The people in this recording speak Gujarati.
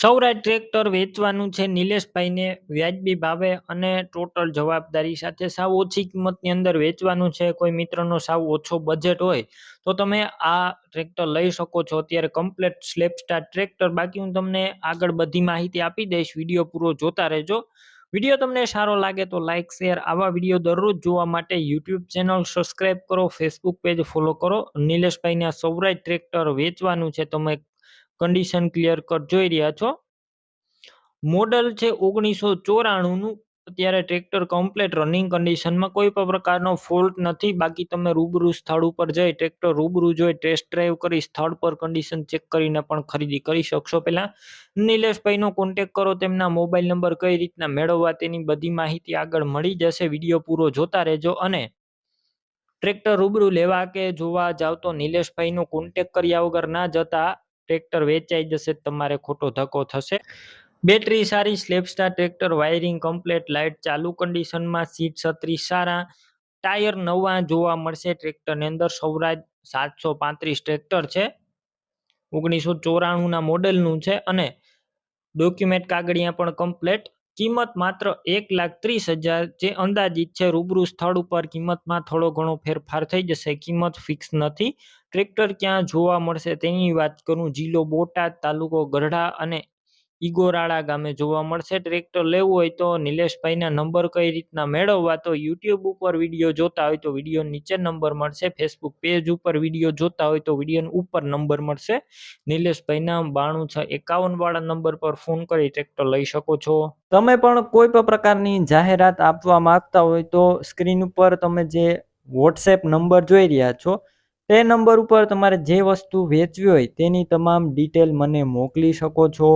સૌરાષ્ટ્ર ટ્રેક્ટર વેચવાનું છે નિલેશભાઈને વ્યાજબી ભાવે અને ટોટલ જવાબદારી સાથે સાવ ઓછી કિંમતની અંદર વેચવાનું છે. કોઈ મિત્રનો સાવ ઓછો બજેટ હોય તો તમે આ ટ્રેક્ટર લઈ શકો છો. અત્યારે કમ્પ્લેટ સ્લેપ સ્ટાર ટ્રેક્ટર બાકી હું તમને આગળ બધી માહિતી આપી દઈશ. વીડિયો પૂરો જોતા રહેજો. વીડિયો તમને સારો લાગે તો લાઇક શેર આવા વીડિયો દરરોજ જોવા માટે યુટ્યુબ ચેનલ સબસ્ક્રાઇબ કરો ફેસબુક પેજ ફોલો કરો. નિલેશભાઈને આ સૌરાષ્ટ્ર ટ્રેક્ટર વેચવાનું છે. તમે કન્ડિશન ક્લિયર કટ જોઈ રહ્યા છો. મોડલ છે ઓગણીસો ચોરાણુંનું. અત્યારે ટ્રેક્ટર કમ્પ્લેટ રનિંગ કન્ડિશનમાં કોઈ પણ પ્રકારનો ફોલ્ટ નથી. બાકી તમે રૂબરૂ સ્થળ ઉપર જઈ ટ્રેક્ટર રૂબરૂ જોઈ ટેસ્ટ ડ્રાઈવ કરી સ્થળ પર કન્ડિશન ચેક કરીને પણ ખરીદી કરી શકશો પહેલા નિલેશભાઈનો કોન્ટેક કરો, તેમના મોબાઈલ નંબર કઈ રીતના મેળવવા તેની બધી માહિતી આગળ મળી જશે. વીડિયો પૂરો જોતા રહેજો અને ટ્રેક્ટર રૂબરૂ લેવા કે જોવા જાવ તો નિલેશભાઈનો કોન્ટેક કર્યા વગર ના જતા ટ્રેક્ટર વેચાઈ જશે, તમારે ખોટો ધક્કો થશે. બેટરી સારી, સ્લેપસ્ટાર ટ્રેક્ટર, વાયરિંગ કમ્પ્લેટ, લાઇટ ચાલુ કન્ડિશનમાં, સીટ છત્રી સારા, ટાયર નવા જોવા મળશે. ટ્રેક્ટરની અંદર સૌરાજ સાતસો પાંત્રીસ ટ્રેક્ટર છે, ઓગણીસો ચોરાણુંના મોડેલનું છે અને ડોક્યુમેન્ટ કાગળિયા પણ કમ્પ્લેટ. કિંમત માત્ર એક લાખ ત્રીસ હજાર જે અંદાજિત છે, રૂબરૂ સ્થળ ઉપર કિંમતમાં થોડો ઘણો ફેરફાર થઈ જશે. કિંમત ફિક્સ નથી. ટ્રેક્ટર ક્યાં જોવા મળશે તેની વાત કરું. જિલ્લો બોટાદ તાલુકો ગઢડા અને ઈગોરાળા ગામે જોવા મળશે. ટ્રેક્ટર લેવું હોય તો નિલેશભાઈના નંબર કઈ રીતના મેળવવા તો યુટ્યુબ ઉપર વીડિયો જોતા હોય તો વીડિયો નીચે નંબર મળશે. ફેસબુક પેજ ઉપર વીડિયો જોતા હોય તો વીડિયો ઉપર નંબર મળશે. નિલેશભાઈના બાણું છ એકાવન વાળા નંબર પર ફોન કરી ટ્રેક્ટર લઈ શકો છો. તમે પણ કોઈ પણ પ્રકારની જાહેરાત આપવા માંગતા હોય તો સ્ક્રીન ઉપર તમે જે વોટ્સએપ નંબર જોઈ રહ્યા છો, તે નંબર ઉપર તમારે જે વસ્તુ વેચવી હોય તેની તમામ ડિટેલ મને મોકલી શકો છો.